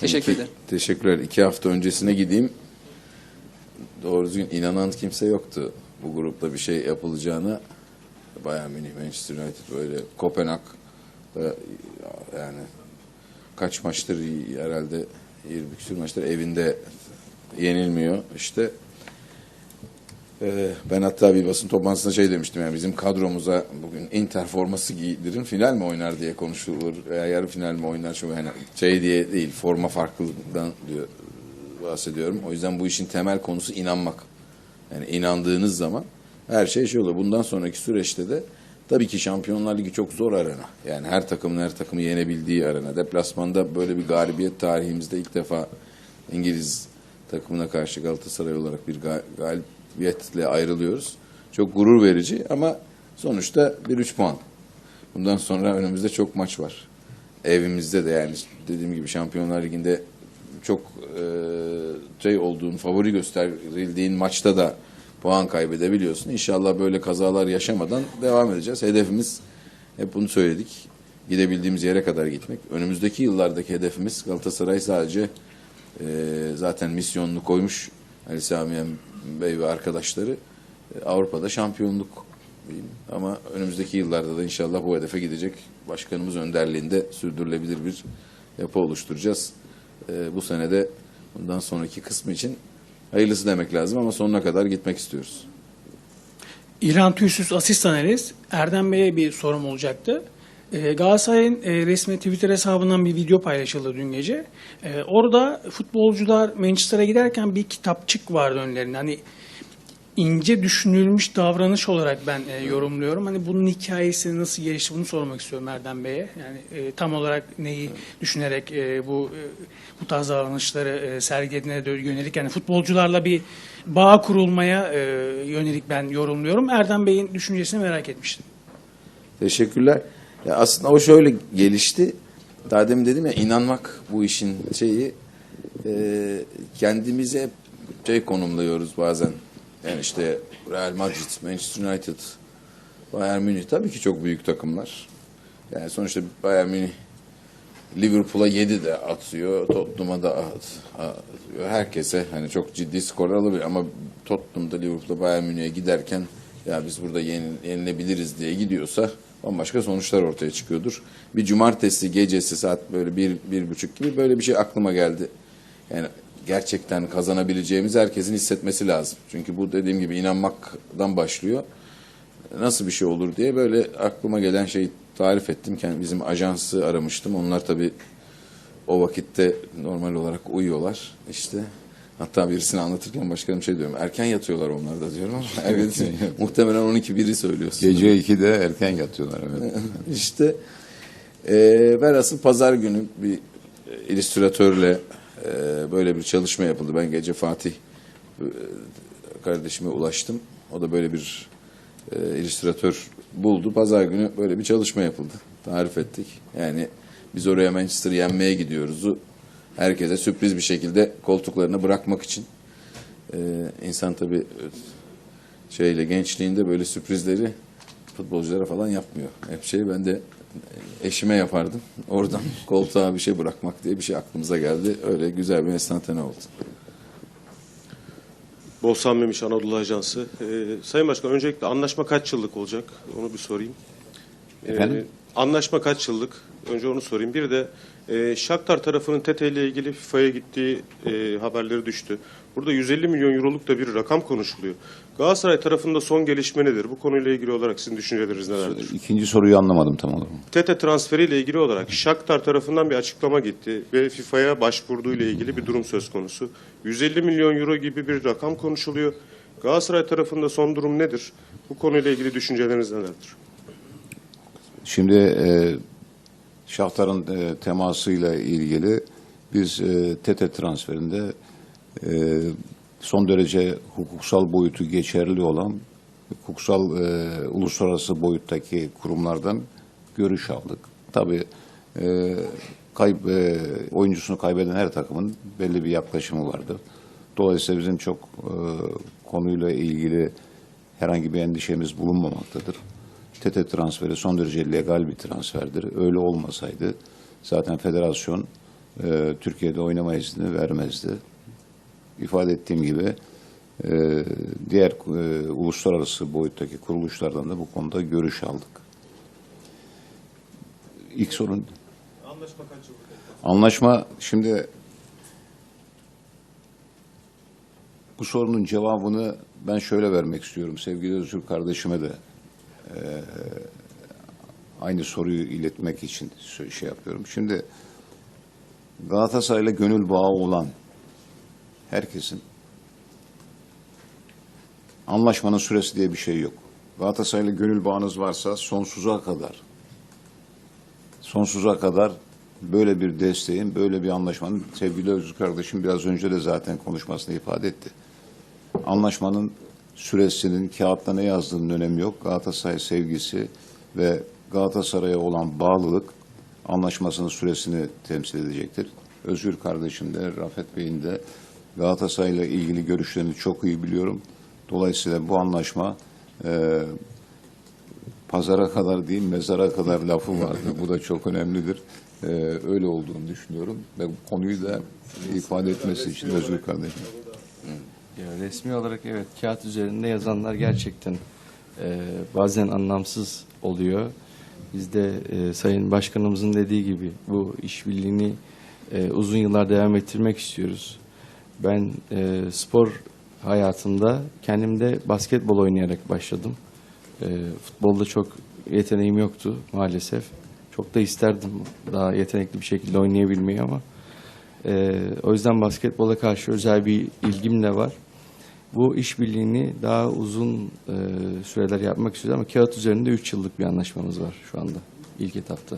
Teşekkür ederim. Teşekkürler. İki hafta öncesine gideyim. Doğru düzgün inanan kimse yoktu bu grupta bir şey yapılacağına. Bayern Münih, Manchester United böyle Kopenhag da yani kaç maçtır herhalde 20 küsur maçtır evinde yenilmiyor. İşte ben hatta bir basın toplantısında şey demiştim yani bizim kadromuza bugün Inter forması giydirin final mi oynar diye konuşulur veya yarı final mi oynar çünkü hani şey diye değil forma farklılığından diyor bahsediyorum. O yüzden bu işin temel konusu inanmak. Yani inandığınız zaman her şey şey olur. Bundan sonraki süreçte de tabii ki Şampiyonlar Ligi çok zor arena. Yani her takımın her takımı yenebildiği arena. Deplasmanda böyle bir galibiyet tarihimizde ilk defa İngiliz takımına karşı Galatasaray olarak bir ga- galibiyetle ayrılıyoruz. Çok gurur verici ama sonuçta bir üç puan. Bundan sonra önümüzde çok maç var. Evimizde de yani dediğim gibi Şampiyonlar Ligi'nde çok e, şey olduğun, favori gösterildiğin maçta da puan kaybedebiliyorsun. İnşallah böyle kazalar yaşamadan devam edeceğiz. Hedefimiz hep bunu söyledik. Gidebildiğimiz yere kadar gitmek. Önümüzdeki yıllardaki hedefimiz Galatasaray sadece e, zaten misyonunu koymuş Ali Sami Bey ve arkadaşları e, Avrupa'da şampiyonluk. Ama önümüzdeki yıllarda da inşallah bu hedefe gidecek başkanımız önderliğinde sürdürülebilir bir yapı oluşturacağız. E, bu senede bundan sonraki kısmı için hayırlısı demek lazım ama sonuna kadar gitmek istiyoruz. İlhan Tüysüz asist analiz Erdem Bey'e bir sorum olacaktı. Ee, Galatasaray'ın e, resmi Twitter hesabından bir video paylaşıldı dün gece. Ee, orada futbolcular Manchester'a giderken bir kitapçık vardı önlerinde. Hani ince düşünülmüş davranış olarak ben e, yorumluyorum. Hani bunun hikayesi nasıl gelişti bunu sormak istiyorum Erdem Bey'e. Yani e, tam olarak neyi düşünerek e, bu e, bu tarz davranışları e, sergilediğine yönelik yani futbolcularla bir bağ kurulmaya e, yönelik ben yorumluyorum. Erdem Bey'in düşüncesini merak etmiştim. Teşekkürler. Ya aslında o şöyle gelişti. Daha demin dedim ya inanmak bu işin şeyi. e, kendimize hep şey konumluyoruz bazen. Yani işte Real Madrid, Manchester United, Bayern Münih tabii ki çok büyük takımlar. Yani sonuçta Bayern Münih Liverpool'a 7 de atıyor, Tottenham'a da at, atıyor. Herkese hani çok ciddi skorlar alabilir ama Tottenham'da Liverpool'a Bayern Münih'e giderken ya biz burada yenil, yenilebiliriz diye gidiyorsa bambaşka sonuçlar ortaya çıkıyordur. Bir cumartesi gecesi saat böyle bir, bir buçuk gibi böyle bir şey aklıma geldi. Yani gerçekten kazanabileceğimizi herkesin hissetmesi lazım. Çünkü bu dediğim gibi inanmaktan başlıyor nasıl bir şey olur diye böyle aklıma gelen şeyi tarif ettim. Kendi bizim ajansı aramıştım. Onlar tabii o vakitte normal olarak uyuyorlar. İşte hatta birisini anlatırken başka bir şey diyorum. Erken yatıyorlar onlar da diyorum ama evet, muhtemelen 12 biri söylüyorsun. Gece 2'de erken yatıyorlar evet. İşte e, velhasıl pazar günü bir e, illüstratörle e, böyle bir çalışma yapıldı. Ben gece Fatih e, kardeşime ulaştım. O da böyle bir e, illüstratör buldu. Pazar günü böyle bir çalışma yapıldı. Tarif ettik. Yani biz oraya Manchester'ı yenmeye gidiyoruzu herkese sürpriz bir şekilde koltuklarını bırakmak için. E, insan tabii şeyle gençliğinde böyle sürprizleri futbolculara falan yapmıyor. Hep şey ben de eşime yapardım. Oradan koltuğa bir şey bırakmak diye bir şey aklımıza geldi. Öyle güzel bir enstantane oldu. Bolsan Memiş Anadolu Ajansı. Ee, Sayın Başkan öncelikle anlaşma kaç yıllık olacak? Onu bir sorayım. Ee, Efendim? anlaşma kaç yıllık? Önce onu sorayım. Bir de e, Shakhtar tarafının Tete ile ilgili FIFA'ya gittiği e, haberleri düştü. Burada 150 milyon euroluk da bir rakam konuşuluyor. Galatasaray tarafında son gelişme nedir? Bu konuyla ilgili olarak sizin düşünceleriniz nelerdir? İkinci soruyu anlamadım tam olarak. Tete transferiyle ilgili olarak Shakhtar tarafından bir açıklama gitti ve FIFA'ya başvurduğu ile ilgili bir durum söz konusu. 150 milyon euro gibi bir rakam konuşuluyor. Galatasaray tarafında son durum nedir? Bu konuyla ilgili düşünceleriniz nelerdir? Şimdi e, Şahtar'ın e, temasıyla ilgili biz e, TETE transferinde e, son derece hukuksal boyutu geçerli olan hukuksal e, uluslararası boyuttaki kurumlardan görüş aldık. Tabii e, kayıp, e, oyuncusunu kaybeden her takımın belli bir yaklaşımı vardı. Dolayısıyla bizim çok e, konuyla ilgili herhangi bir endişemiz bulunmamaktadır. Tete transferi son derece legal bir transferdir. Öyle olmasaydı zaten federasyon e, Türkiye'de oynama izni vermezdi. İfade ettiğim gibi e, diğer e, uluslararası boyuttaki kuruluşlardan da bu konuda görüş aldık. İlk sorun Anlaşma kaç yıllık? Anlaşma şimdi bu sorunun cevabını ben şöyle vermek istiyorum sevgili Özgür kardeşime de aynı soruyu iletmek için şey yapıyorum. Şimdi Galatasaray'la gönül bağı olan herkesin anlaşmanın süresi diye bir şey yok. Galatasaray'la gönül bağınız varsa sonsuza kadar sonsuza kadar böyle bir desteğin, böyle bir anlaşmanın sevgili Özgür kardeşim biraz önce de zaten konuşmasında ifade etti. Anlaşmanın süresinin kağıtta ne yazdığının önemi yok. Galatasaray sevgisi ve Galatasaray'a olan bağlılık anlaşmasının süresini temsil edecektir. Özgür kardeşim de Rafet Bey'in de Galatasaray'la ilgili görüşlerini çok iyi biliyorum. Dolayısıyla bu anlaşma eee pazara kadar değil mezara kadar lafı vardı. Bu da çok önemlidir. Ee, öyle olduğunu düşünüyorum ve konuyu da ifade etmesi için Özgür kardeşim. Ya resmi olarak evet kağıt üzerinde yazanlar gerçekten e, bazen anlamsız oluyor. Biz de e, Sayın Başkanımızın dediği gibi bu işbirliğini e, uzun yıllar devam ettirmek istiyoruz. Ben e, spor hayatımda kendimde basketbol oynayarak başladım. E, futbolda çok yeteneğim yoktu maalesef. Çok da isterdim daha yetenekli bir şekilde oynayabilmeyi ama e, o yüzden basketbola karşı özel bir ilgim de var. Bu işbirliğini daha uzun e, süreler yapmak istiyoruz ama kağıt üzerinde 3 yıllık bir anlaşmamız var şu anda ilk etapta.